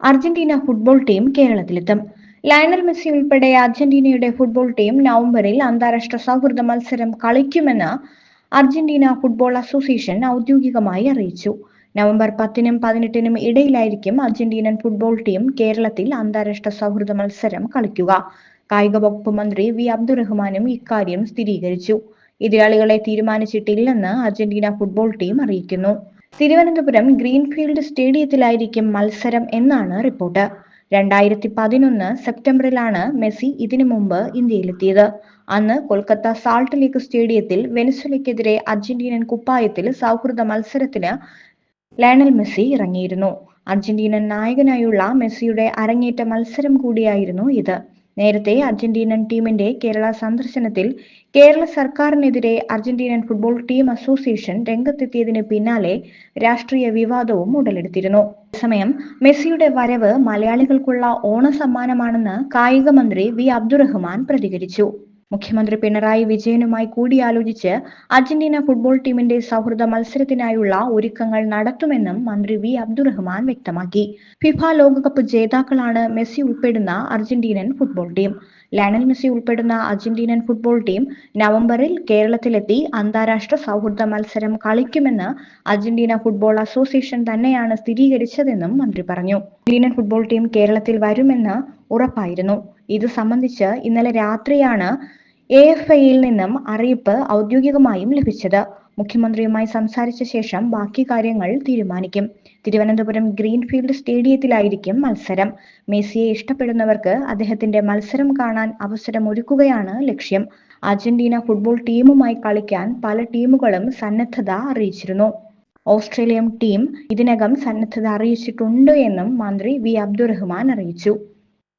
Argentina football team കേരളത്തിലെത്തും. Lionel Messi ഉൾപ്പെടെ അർജന്റീനയുടെ ഫുട്ബോൾ ടീം നവംബറിൽ അന്താരാഷ്ട്ര സൗഹൃദ മത്സരം കളിക്കുമെന്ന് അർജന്റീന ഫുട്ബോൾ അസോസിയേഷൻ ഔദ്യോഗികമായി അറിയിച്ചു. നവംബർ പത്തിനും പതിനെട്ടിനും ഇടയിലായിരിക്കും അർജന്റീനൻ ഫുട്ബോൾ ടീം കേരളത്തിൽ അന്താരാഷ്ട്ര സൗഹൃദ മത്സരം കളിക്കുക. കായിക വകുപ്പ് മന്ത്രി വി അബ്ദുറഹ്മാനും ഇക്കാര്യം സ്ഥിരീകരിച്ചു. എതിരാളികളെ തീരുമാനിച്ചിട്ടില്ലെന്ന് അർജന്റീന ഫുട്ബോൾ ടീം അറിയിക്കുന്നു. തിരുവനന്തപുരം ഗ്രീൻഫീൽഡ് സ്റ്റേഡിയത്തിലായിരിക്കും മത്സരം എന്നാണ് റിപ്പോർട്ട്. രണ്ടായിരത്തി പതിനൊന്ന് സെപ്റ്റംബറിലാണ് മെസ്സി ഇതിനു മുമ്പ് ഇന്ത്യയിലെത്തിയത്. അന്ന് കൊൽക്കത്ത സാൾട്ട് ലേക്ക് സ്റ്റേഡിയത്തിൽ വെനസ്വലയ്ക്കെതിരെ അർജന്റീനൻ കുപ്പായത്തിൽ സൗഹൃദ മത്സരത്തിന് ലയണൽ മെസ്സി ഇറങ്ങിയിരുന്നു. അർജന്റീനൻ നായകനായുള്ള മെസ്സിയുടെ അരങ്ങേറ്റ മത്സരം കൂടിയായിരുന്നു ഇത്. നേരത്തെ അർജന്റീനൻ ടീമിന്റെ കേരള സന്ദർശനത്തിൽ കേരള സർക്കാരിനെതിരെ അർജന്റീനൻ ഫുട്ബോൾ ടീം അസോസിയേഷൻ രംഗത്തെത്തിയതിന് പിന്നാലെ രാഷ്ട്രീയ വിവാദവും ഉടലെടുത്തിരുന്നു. അതേസമയം മെസ്സിയുടെ വരവ് മലയാളികൾക്കുള്ള ഓണസമ്മാനമാണെന്ന് കായിക മന്ത്രി വി അബ്ദുറഹ്മാൻ പ്രതികരിച്ചു. മുഖ്യമന്ത്രി പിണറായി വിജയനുമായി കൂടിയാലോചിച്ച് അർജന്റീന ഫുട്ബോൾ ടീമിന്റെ സൗഹൃദ മത്സരത്തിനായുള്ള ഒരുക്കങ്ങൾ നടത്തുമെന്നും മന്ത്രി വി അബ്ദുറഹ്മാൻ വ്യക്തമാക്കി. ഫിഫ ലോകകപ്പ് ജേതാക്കളാണ് മെസ്സി ഉൾപ്പെടുന്ന Argentinian football team. Lionel Messi ഉൾപ്പെടുന്ന അർജന്റീനൻ ഫുട്ബോൾ ടീം നവംബറിൽ കേരളത്തിലെത്തി അന്താരാഷ്ട്ര സൗഹൃദ മത്സരം കളിക്കുമെന്ന് അർജന്റീന ഫുട്ബോൾ അസോസിയേഷൻ തന്നെയാണ് സ്ഥിരീകരിച്ചതെന്നും മന്ത്രി പറഞ്ഞു. അർജന്റീനൻ ഫുട്ബോൾ ടീം കേരളത്തിൽ വരുമെന്ന് ഉറപ്പായിരുന്നു. ഇത് സംബന്ധിച്ച് ഇന്നലെ രാത്രിയാണ് എ എഫ് ഐയിൽ നിന്നും അറിയിപ്പ് ഔദ്യോഗികമായും ലഭിച്ചത്. മുഖ്യമന്ത്രിയുമായി സംസാരിച്ച ശേഷം ബാക്കി കാര്യങ്ങൾ തീരുമാനിക്കും. തിരുവനന്തപുരം ഗ്രീൻഫീൽഡ് സ്റ്റേഡിയത്തിലായിരിക്കും മത്സരം. മെസ്സിയെ ഇഷ്ടപ്പെടുന്നവർക്ക് അദ്ദേഹത്തിന്റെ മത്സരം കാണാൻ അവസരം ഒരുക്കുകയാണ് ലക്ഷ്യം. അർജന്റീന ഫുട്ബോൾ ടീമുമായി കളിക്കാൻ പല ടീമുകളും സന്നദ്ധത അറിയിച്ചിരുന്നു. ഓസ്ട്രേലിയൻ ടീം ഇതിനകം സന്നദ്ധത അറിയിച്ചിട്ടുണ്ട് എന്നും മന്ത്രി വി അബ്ദുറഹ്മാൻ അറിയിച്ചു.